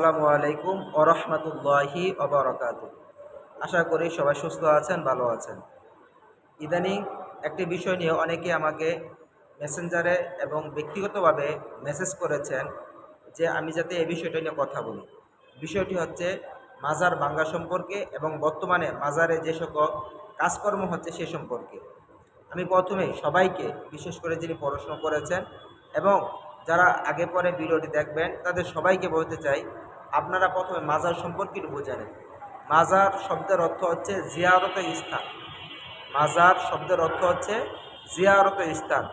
আসসালামু আলাইকুম ওরহমতুল্লাহি অবরকাত আশা করি সবাই সুস্থ আছেন, ভালো আছেন। ইদানিং একটি বিষয় নিয়ে অনেকে আমাকে মেসেঞ্জারে এবং ব্যক্তিগতভাবে মেসেজ করেছেন যে আমি যাতে এই বিষয়টা নিয়ে কথা বলি। বিষয়টি হচ্ছে মাজার বাঙ্গা সম্পর্কে এবং বর্তমানে মাজারে যে সকল কাজকর্ম হচ্ছে সে সম্পর্কে। আমি প্রথমে সবাইকে, বিশেষ করে যিনি পড়াশোনা করেছেন এবং যারা আগে পরে ভিডিওটি দেখবেন, তাদের সবাইকে বলতে চাই আপনারা প্রথমে মাজার সম্পর্কে একটু মাজার শব্দের অর্থ হচ্ছে জিয়ারত স্থান। মাজার শব্দের অর্থ হচ্ছে জিয়ারত স্থান।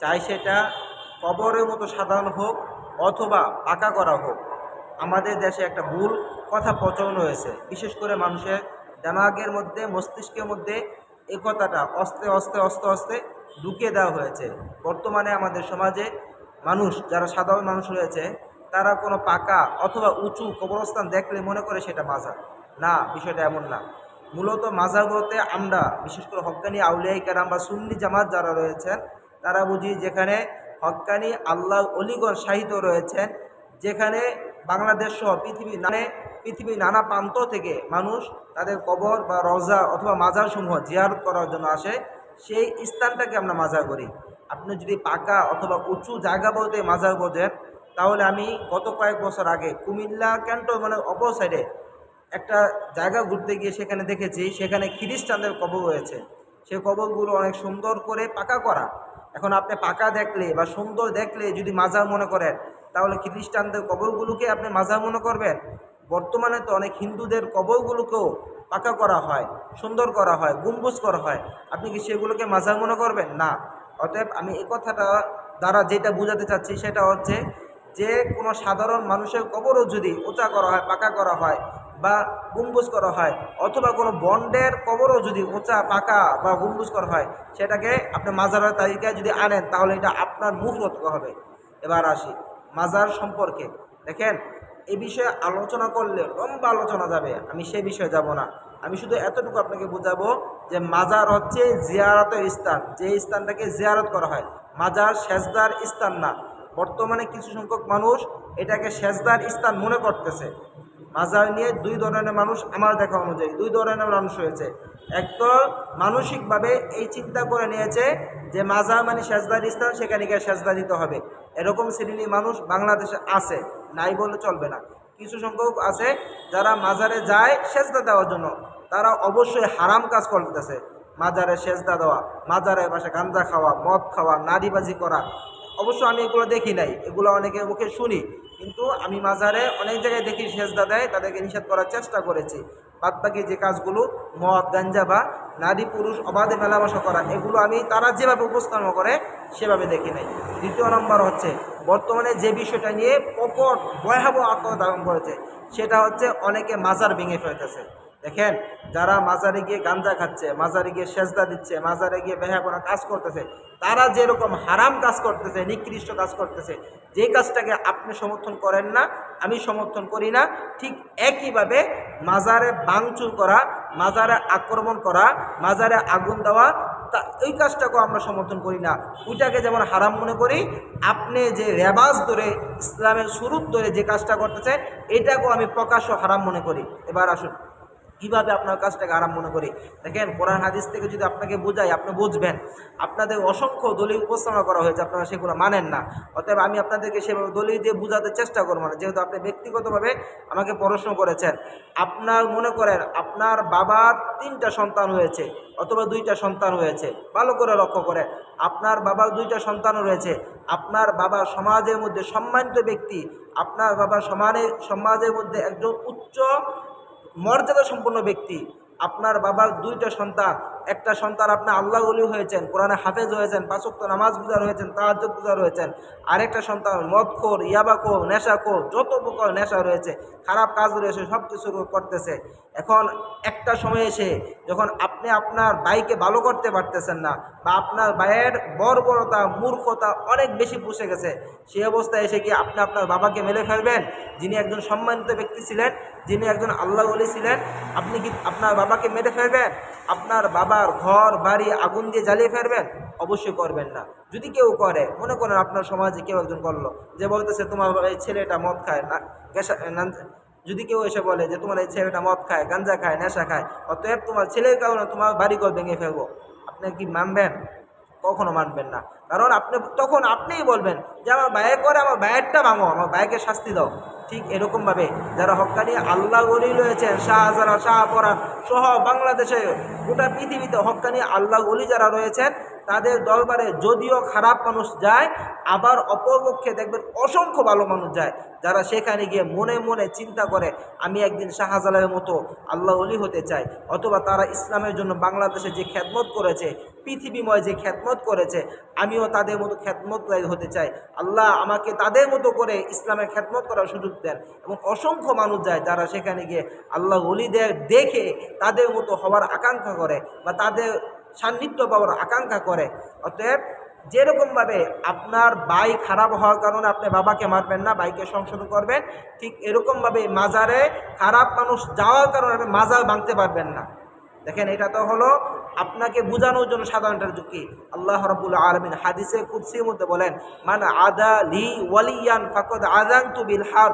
চাই সেটা কবরের মতো সাধারণ হোক অথবা পাকা করা হোক। আমাদের দেশে একটা ভুল কথা প্রচলন হয়েছে বিশেষ করে মানুষের দেমাগের মধ্যে, মস্তিষ্কের মধ্যে এই কথাটা অস্তে অস্তে অস্তে অস্তে ঢুকিয়ে দেওয়া হয়েছে। বর্তমানে আমাদের সমাজে মানুষ, যারা সাধারণ মানুষ রয়েছে তারা কোনো পাকা অথবা উঁচু কবরস্থান দেখলে মনে করে সেটা মাজার না, বিষয়টা এমন না। মূলত মাজার বলতে আমরা, বিশেষ করে হকানি আউলিয়াই কেরাম বা সুন্নি জামাত যারা রয়েছেন, তারা বুঝি যেখানে হক্কানি আল্লাহ অলিগড় সাহিত্য রয়েছেন, যেখানে বাংলাদেশ সহ পৃথিবী মানে পৃথিবীর নানা প্রান্ত থেকে মানুষ তাদের কবর বা রজা অথবা মাজার সমূহ জিয়ারত করার জন্য আসে, সেই স্থানটাকে আমরা মাজার করি আপনি যদি পাকা অথবা উঁচু জায়গা বলতে মাজার বোঝেন তাহলে আমি গত কয়েক বছর আগে কুমিল্লা ক্যান্টো মানে অপর সাইডে একটা জায়গা ঘুরতে গিয়ে সেখানে দেখেছি, সেখানে খ্রিস্টানদের কবর রয়েছে। সেই কবরগুলো অনেক সুন্দর করে পাকা করা। এখন আপনি পাকা দেখলে বা সুন্দর দেখলে যদি মাজার মনে করেন, তাহলে খ্রিস্টানদের কবরগুলোকে আপনি মাজার মনে করবেন। বর্তমানে তো অনেক হিন্দুদের কবরগুলোকেও পাকা করা হয়, সুন্দর করা হয়, গুম্বুজ করা হয়। আপনি কি সেগুলোকে মাজার মনে করবেন? না। অতএব আমি এই কথাটা দ্বারা যেটা বোঝাতে চাচ্ছি সেটা হচ্ছে যে কোনো সাধারণ মানুষের কবরও যদি উঁচা করা হয়, পাকা করা হয় বা গুম্বুজ করা হয়, অথবা কোনো বন্ডের কবরও যদি উঁচা, পাকা বা গুম্বুজ করা হয়, সেটাকে আপনি মাজারের তালিকায় যদি আনেন, তাহলে এটা আপনার মুখ হবে। এবার আসি মাজার সম্পর্কে। দেখেন, এ বিষয়ে আলোচনা করলে লম্বা আলোচনা যাবে, আমি সেই বিষয়ে যাব না। আমি শুধু এতটুকু আপনাকে বোঝাবো যে মাজার হচ্ছে জিয়ারতের স্থান। যে স্থানটাকে জিয়ারত করা হয়, মাজার সেজদার স্থান না। বর্তমানে কিছু সংখ্যক মানুষ এটাকে সেজদার স্থান মনে করতেছে। মাজার নিয়ে দুই ধরনের মানুষ আমার দেখা অনুযায়ী, দুই ধরনের মানুষ হয়েছে। এক তো মানসিকভাবে এই চিন্তা করে নিয়েছে যে মাজার মানে সেজদার স্থান, সেখানে গিয়ে সেজদা দিতে হবে। এরকম শ্রেণির মানুষ বাংলাদেশে আছে, নাই বলে চলবে না। কিছু সংখ্যক আছে যারা মাজারে যায় সেজদা দেওয়ার জন্য। তারা অবশ্যই হারাম কাজ করতেছে। মাজারে সেজদা দেওয়া মাজারে পাশে গাঞ্জা খাওয়া, মদ খাওয়া নারীবাজি করা অবশ্য আমি এগুলো দেখি নাই, এগুলো অনেকের মুখে শুনি। কিন্তু আমি মাজারে অনেক জায়গায় দেখি সেজদা দেয়, তাদেরকে নিষেধ করার চেষ্টা করেছি। বাদ বাকি যে কাজগুলো, মদ, গাঞ্জা বা নারী, পুরুষ, অবাধে মেলামেশা করা, এগুলো আমি তারা যেভাবে উপস্থাপন করে, সেভাবে দেখি নাই। দ্বিতীয় নম্বর হচ্ছে, বর্তমানে যে বিষয়টা নিয়ে প্রকট ভয়াবহ আত্মা ধারণ করেছে, সেটা হচ্ছে অনেকে মাজার ভেঙে ফেলতেছে। দেখেন, যারা মাজারে গিয়ে গাঞ্জা খাচ্ছে, মাজারে গিয়ে সেজদা দিচ্ছে, মাজারে গিয়ে বেহাপনা কাজ করতেছে, তারা যেরকম হারাম কাজ করতেছে, নিকৃষ্ট কাজ করতেছে, যে কাজটাকে আপনি সমর্থন করেন না, আমি সমর্থন করি না, ঠিক একইভাবে মাজারে বাংচুর করা, মাজারে আক্রমণ করা, মাজারে আগুন দেওয়া, তা ওই কাজটাকেও আমরা সমর্থন করি না। ওইটাকে যেমন হারাম মনে করি, আপনি যে রেবাজ ধরে, ইসলামের সুরূপ ধরে যে কাজটা করতেছে এটাকেও আমি প্রকাশ্য হারাম মনে করি। এবার আসুন। কীভাবে আপনার কাজটাকে আরাম মনে করি? দেখেন, কোরআন হাদিস থেকে যদি আপনাকে বোঝাই আপনি বুঝবেন। আপনাদের অসংখ্য দলিল উপস্থাপনা করা হয়েছে, আপনারা সেগুলো মানেন না। অতএব আমি আপনাদেরকে সেভাবে দলিল দিয়ে বোঝাতে চেষ্টা করব না। যেহেতু আপনি ব্যক্তিগতভাবে আমাকে প্রশ্ন করেছেন, আপনার মনে করেন আপনার বাবার তিনটা সন্তান হয়েছে অথবা দুইটা সন্তান হয়েছে ভালো করে লক্ষ্য করেন। আপনার বাবার দুইটা সন্তান রয়েছে, আপনার বাবা সমাজের মধ্যে সম্মানিত ব্যক্তি, আপনার বাবা সমানে, সমাজের মধ্যে একজন উচ্চ মর্যাদা সম্পন্ন ব্যক্তি। আপনার বাবার দুইটা সন্তান একটা সন্তান আপনি আল্লাহ অলি হয়েছেন, কোরআনে হাফেজ হয়েছেন, পাঁচক্ত নামাজ গুজার হয়েছেন তাহাজ্জত গুজার হয়েছেন, আরেকটা সন্তান মদখোর, ইয়াবাখোর, নেশাখোর, যত প্রকার নেশা রয়েছে, খারাপ কাজ রয়েছে সব কিছু করতেছে। এখন একটা সময় এসে যখন আপনি আপনার বাইকে ভালো করতে পারতেছেন না, বা আপনার ভাইয়ের বর্বরতা, মূর্খতা অনেক বেশি পুষে গেছে সেই অবস্থায় এসে কি আপনি আপনার বাবাকে মেরে ফেলবেন, যিনি একজন সম্মানিত ব্যক্তি ছিলেন, যিনি একজন আল্লাহ অলি ছিলেন, আপনি কি আপনার বাবাকে মেরে ফেলবেন? আপনার বাবা মাজার ঘর, বাড়ি, আগুন দিয়ে জ্বালিয়ে ফেলবেন? অবশ্যই করবেন না। যদি কেউ করে, মনে করেন আপনার সমাজে কেউ একজন করল, যে বলতেছে, তোমার এই ছেলেটা মদ খায়, না যদি কেউ এসে বলে যে, তোমার এই ছেলেটা মদ খায়, গাঞ্জা খায়, নেশা খায়, অতএব তোমার ছেলের কারণে তোমার বাড়ি ঘর ভেঙে ফেলব। আপনি কি মানবেন? কখনো মানবেন না। কারণ আপনি, তখন আপনিই বলবেন যে, আমার বায়ে করে, আমার বায়েরটা ভাঙো, আমার বায়েকে শাস্তি দাও। ঠিক এরকমভাবে যারা হকানি আল্লাহ গলি রয়েছেন শাহজাহান শাহ পরান সহ বাংলাদেশে গোটা পৃথিবীতে হক্কানি আল্লাহ গলি যারা রয়েছেন তাদের দরবারে যদিও খারাপ মানুষ যায়, আবার অপরপক্ষে দেখবেন অসংখ্য ভালো মানুষ যায়, যারা সেখানে গিয়ে মনে মনে চিন্তা করে, আমি একদিন শাহজালালের মতো আল্লাহ অলি হতে চাই। অথবা তারা ইসলামের জন্য বাংলাদেশে যে খ্যাতমত করেছে, পৃথিবীময় যে খ্যাতমত করেছে, আমিও তাদের মতো খ্যাতমত হতে চাই। আল্লাহ আমাকে তাদের মতো করে ইসলামের খ্যাতমত করার সুযোগ দেন। এবং অসংখ্য মানুষ যায় যারা সেখানে গিয়ে আল্লাহ অলিদের দেখে তাদের মতো হওয়ার আকাঙ্ক্ষা করে বা তাদের সান্নিধ্য পাওয়ার আকাঙ্ক্ষা করে। অতএব যেরকমভাবে আপনার বাই খারাপ হওয়ার কারণে আপনি বাবাকে মারবেন না, বাইকে সংশোধন করবেন, ঠিক এরকমভাবে মাজারে খারাপ মানুষ যাওয়ার কারণে আপনি মাজার ভাঙতে পারবেন না। দেখেন, এটা তো হলো আপনাকে বোঝানোর জন্য সাধারণটা যুক্তি। আল্লাহ রবুল আলমিন হাদিসে কুৎসির মধ্যে বলেন, মান আদা লি ওয়ালিয়ান ফাকদ আদান তু বিল হার।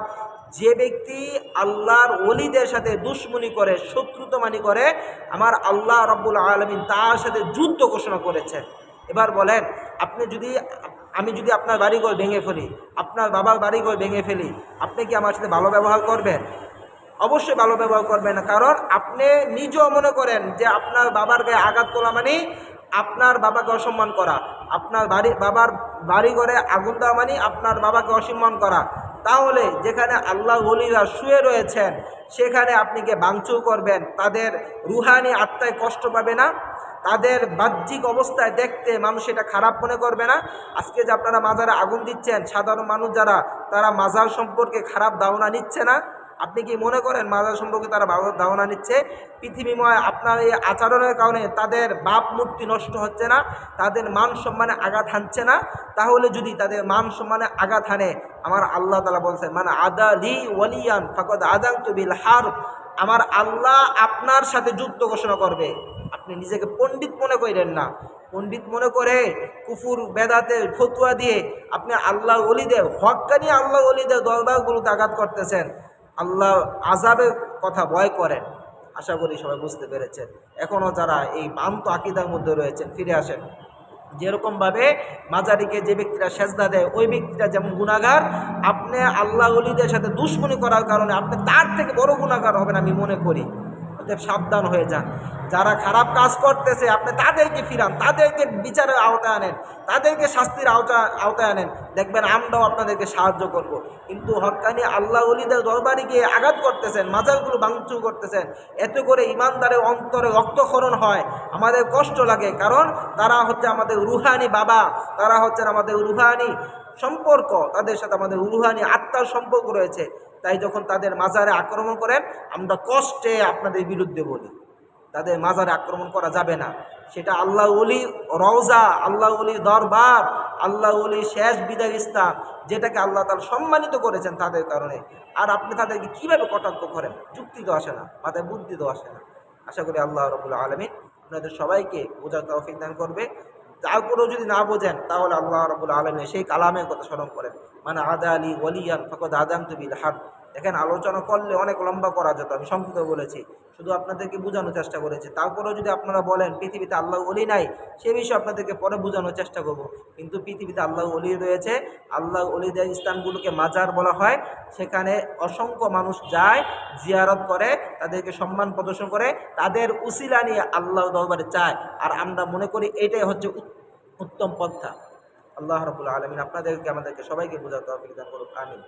যে ব্যক্তি আল্লাহর ওলিদের সাথে দুশ্মনী করে, শত্রুতমানি করে, আমার আল্লাহ রব্বুল আলমিন তার সাথে যুদ্ধ ঘোষণা করেছেন এবার বলেন, আপনি যদি, আমি যদি আপনার বাড়িঘর ভেঙে ফেলি, আপনার বাবার বাড়িঘর ভেঙে ফেলি, আপনি কি আমার সাথে ভালো ব্যবহার করবেন? অবশ্যই ভালো ব্যবহার করবেন না, কারণ আপনি নিজেও মনে করেন যে আপনার বাবার গায়ে আঘাত করা মানে আপনার বাবাকে অসম্মান করা। আপনার বাড়ি, বাবার বাড়ি ঘরে আগুন দেওয়া মানে আপনার বাবাকে অসম্মান করা। তাহলে যেখানে আল্লাহ অলিরা শুয়ে রয়েছেন, সেখানে আপনি কে ভাঙচুর করবেন। তাদের রুহানি আত্মায় কষ্ট পাবে না। তাদের বাহ্যিক অবস্থায় দেখতে মানুষ এটা খারাপ মনে করবে না। আজকে যে আপনারা মাজারে আগুন দিচ্ছেন, সাধারণ মানুষ যারা, তারা মাজার সম্পর্কে খারাপ ধারণা নিচ্ছে না। আপনি কি মনে করেন মাজার সম্পর্কে তারা ভালো ধারণা নিচ্ছে? পৃথিবীময় আপনার এই আচরণের কারণে তাদের বাপ মূর্তি নষ্ট হচ্ছে না, তাদের মান সম্মানে আঘাত হানছে না? তাহলে যদি তাদের মান সম্মানে আঘাত হানে, আমার আল্লাহ তালা বলছেন মানে আদা লি ওয়ালিয়ান ফাকদ আদাং তুবিল হার আমার আল্লাহ আপনার সাথে যুদ্ধ ঘোষণা করবে। আপনি নিজেকে পণ্ডিত মনে করেন না। পণ্ডিত মনে করে কুফুর বেদাতে ফতুয়া দিয়ে আপনি আল্লাহ অলিদের হকানি আল্লাহ অলিদের দরবারগুলোতে আঘাত করতেছেন। আল্লাহ আজাবের কথা ভয় করেন। আশা করি সবাই বুঝতে পেরেছেন। এখনও যারা এই বান্ত আকিদার মধ্যে রয়েছেন, ফিরে আসেন। যেরকমভাবে মাজারিকে যে ব্যক্তিরা সেজদা দেয়, ওই ব্যক্তিরা যেমন গুণাগার আপনি আল্লাহ অলিদের সাথে দুশ্মনী করার কারণে আপনি তার থেকে বড় গুণাগার হবেন আমি মনে করি। সাবধান হয়ে যান। যারা খারাপ কাজ করতেছে, আপনি তাদেরকে ফিরান, তাদেরকে বিচারের আওতায় আনেন, তাদেরকে শাস্তির আওতা, আওতায় আনেন। দেখবেন আমরাও আপনাদেরকে সাহায্য করব। কিন্তু হকানি আল্লাহ অলিদের দরবারে গিয়ে আঘাত করতেছেন মাজারগুলো ভাঙচুর করতেছেন। এতে করে ইমানদারের অন্তরে রক্তক্ষরণ হয়। আমাদের কষ্ট লাগে, কারণ তারা হচ্ছে আমাদের রুহানি বাবা, তারা হচ্ছেন আমাদের রুহানি সম্পর্ক, তাদের সাথে আমাদের রুহানি আত্মার সম্পর্ক রয়েছে। তাই যখন তাদের মাজারে আক্রমণ করেন, আমরা কষ্টে আপনাদের বিরুদ্ধে বলি। তাদের মাজারে আক্রমণ করা যাবে না। সেটা আল্লাহ অলি রওজা আল্লাহ অলি দরবার আল্লাহ অলি শেষ বিদায় স্থান, যেটাকে আল্লাহ তার সম্মানিত করেছেন তাদের কারণে। আর আপনি তাদেরকে কীভাবে কটাক্ষ করেন? যুক্তি তো আসে না, মাথায় বুদ্ধি তো আসে না। আশা করি আল্লাহ রবুল আলমী আপনাদের সবাইকে বোঝার তৌফিক দান করবে। তারপরেও যদি না বোঝেন, তাহলে আল্লাহ রবুল আলমী সেই কালামের কথা স্মরণ করেন। মানে আদা আলী ওলিয়ান ফকদ আদাম তুবিল হাত দেখেন, আলোচনা করলে অনেক লম্বা করা যেত, আমি সংক্ষিপ্ত বলেছি। শুধু আপনাদেরকে বোঝানোর চেষ্টা করেছি। তারপরেও যদি আপনারা বলেন, পৃথিবীতে আল্লাহ অলি নাই সে বিষয়ে আপনাদেরকে পরে বোঝানোর চেষ্টা করব। কিন্তু পৃথিবীতে আল্লাহ অলি রয়েছে। আল্লাহ অলিদের স্থানগুলোকে মাজার বলা হয়। সেখানে অসংখ্য মানুষ যায়, জিয়ারত করে, তাদেরকে সম্মান প্রদর্শন করে। তাদের উসিলা নিয়ে আল্লাহ দরবারে চায়। আর আমরা মনে করি এটাই হচ্ছে উত্তম পন্থা। আল্লাহ রবুল্লা আলমিন আপনাদেরকে, আমাদেরকে সবাইকে বোঝাতে হবে করুক। আমিন।